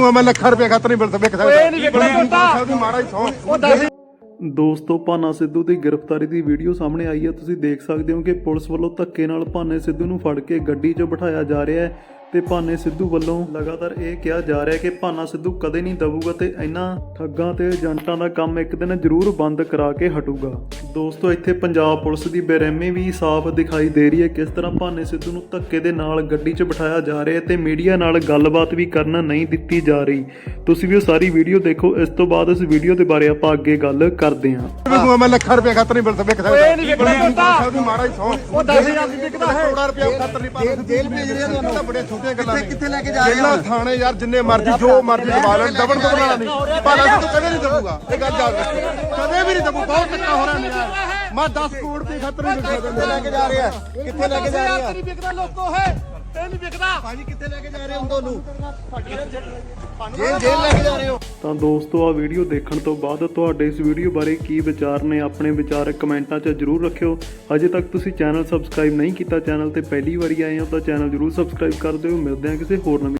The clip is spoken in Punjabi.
ਦੂੰਗਾ ਮੈਂ ਲੱਖਾਂ ਰੁਪਏ ਖਾਤਰ ਨਹੀਂ ਮਿਲ ਸਕਦਾ। ਓਏ ਨਹੀਂ ਪੁੱਤਾ। ਮਾਰਾ ਹੀ ਸੌ। ਉਹ ਦੱਸ ਦੋਸਤੋ ਭਾਨਾ ਸਿੱਧੂ ਦੀ ਗ੍ਰਿਫਤਾਰੀ ਦੀ ਵੀਡੀਓ ਸਾਹਮਣੇ ਆਈ ਹੈ। ਤੁਸੀਂ ਦੇਖ ਸਕਦੇ ਹੋ ਕਿ ਪੁਲਿਸ ਵੱਲੋਂ ਧੱਕੇ ਨਾਲ ਭਾਨੇ ਸਿੱਧੂ ਨੂੰ ਫੜ ਕੇ ਗੱਡੀ 'ਚ ਬਿਠਾਇਆ ਜਾ ਰਿਹਾ ਹੈ। ਤੇ ਭਾਨੇ ਸਿੱਧੂ ਵੱਲੋਂ ਲਗਾਤਾਰ ਇਹ ਕਿਹਾ ਜਾ ਰਿਹਾ ਹੈ ਕਿ ਭਾਨਾ ਸਿੱਧੂ ਕਦੇ ਨਹੀਂ ਦਬੂਗਾ ਤੇ ਇਹਨਾਂ ਠੱਗਾਂ ਤੇ ਏਜੰਟਾਂ ਦਾ ਕੰਮ ਇੱਕ ਦਿਨ ਜ਼ਰੂਰ ਬੰਦ ਕਰਾ ਕੇ ਹਟੂਗਾ। ਦੋਸਤੋ ਇੱਥੇ ਪੰਜਾਬ ਪੁਲਿਸ ਦੀ ਬੇਰਹਿਮੀ ਵੀ ਸਾਫ਼ ਦਿਖਾਈ ਦੇ ਰਹੀ ਹੈ। ਕਿਸ ਤਰ੍ਹਾਂ ਭਾਨੇ ਸਿੱਧੂ ਨੂੰ ਧੱਕੇ ਦੇ ਨਾਲ ਗੱਡੀ 'ਚ ਬਿਠਾਇਆ ਜਾ ਰਿਹਾ ਹੈ ਤੇ ਮੀਡੀਆ ਨਾਲ ਗੱਲਬਾਤ ਵੀ ਕਰਨ ਨਹੀਂ ਦਿੱਤੀ ਜਾ ਰਹੀ। ਤੁਸੀਂ ਵੀ ਉਹ ਸਾਰੀ ਵੀਡੀਓ ਦੇਖੋ। ਇਸ ਤੋਂ ਬਾਅਦ ਇਸ ਵੀਡੀਓ ਦੇ ਬਾਰੇ ਆਪਾਂ ਅੱਗੇ ਗੱਲ ਕਰਦੇ ਹਾਂ। ਮੈਂ ਲੱਖਾਂ ਰੁਪਏ ਖਾਤਰ ਨਹੀਂ ਮਿਲ ਸਕਦਾ ਓਏ ਨਹੀਂ ਹੀ ਸੌ ਉਹ 10000 ਦੀ ਵਿਕਦਾ ਹੈ। ਕਰੋੜਾਂ ਰੁਪਏ ਖਾਤਰ ਨਹੀਂ ਪਾਉਂਦੇ ਜੇਲ੍ਹ ਭੇਜ ਰਹੇ ਤੁਹਾਨੂੰ। ਤਾਂ ਬੜੀਆਂ ਛੋਟੀਆਂ ਗੱਲਾਂ ਨੇ? ਕਿੱਥੇ ਲੈ ਕੇ ਜਾ ਰਹੇ ਹੋ? ਥਾਣੇ ਯਾਰ ਜਿੰਨੇ ਮਰਜ਼ੀ ਜੋ ਮਰਜ਼ੀ ਦਬਾ ਲੈਣ ਦਬਣ ਦਬਣਾ ਨਹੀਂ। ਭਾਲਾ ਤੂੰ ਕਦੇ ਨਹੀਂ ਦਬੂਗਾ ਇਹ ਗੱਲ ਯਾਦ ਰੱਖ। ਕਦੇ ਵੀ ਨਹੀਂ ਦਬੂ ਬਹੁਤ ਧੱਕਾ ਹੋ ਰਿਹਾ ਮੇਰਾ। ਮੈਂ 10 ਕਰੋੜ ਰੁਪਏ ਖਾਤਰ ਨਹੀਂ ਮਿਲ ਕਿੱਥੇ ਲੈ ਕੇ ਜਾ ਰਹੇ ਕਿੱਥੇ ਲੈ ਕੇ ਜਾ ਰਹੇ ਨਹੀਂ ਵਿਕਦਾ ਲੋਕੋ ਹੈ ਨਹੀਂ ਵਿਕਦਾ ਭਾਜੀ ਕਿੱਥੇ ਲੈ ਕੇ ਜਾ ਰਹੇ ਹੋ ਤੁਹਾਨੂੰ? ਜੇਲ੍ਹ ਜੇਲ੍ਹ ਲੈ ਕੇ ਜਾ ਰਹੇ ਹੋ। ਤਾਂ ਦੋਸਤੋ ਆ ਵੀਡੀਓ ਦੇਖਣ ਤੋਂ ਬਾਅਦ ਤੁਹਾਡੇ ਇਸ ਵੀਡੀਓ ਬਾਰੇ ਕੀ ਵਿਚਾਰ ਨੇ, ਆਪਣੇ ਵਿਚਾਰ ਕਮੈਂਟਾਂ 'ਚ ਜਰੂਰ ਰੱਖਿਓ। ਅਜੇ ਤੱਕ ਤੁਸੀਂ ਚੈਨਲ ਸਬਸਕ੍ਰਾਈਬ ਨਹੀਂ ਕੀਤਾ, ਚੈਨਲ ਤੇ ਪਹਿਲੀ ਵਾਰੀ ਆਏ ਹੋ ਤਾਂ ਚੈਨਲ ਜਰੂਰ ਸਬਸਕ੍ਰਾਈਬ ਕਰ ਦਿਓ। ਮਿਲਦੇ ਹਾਂ ਕਿਸੇ ਹੋਰ ਨਵੀਂ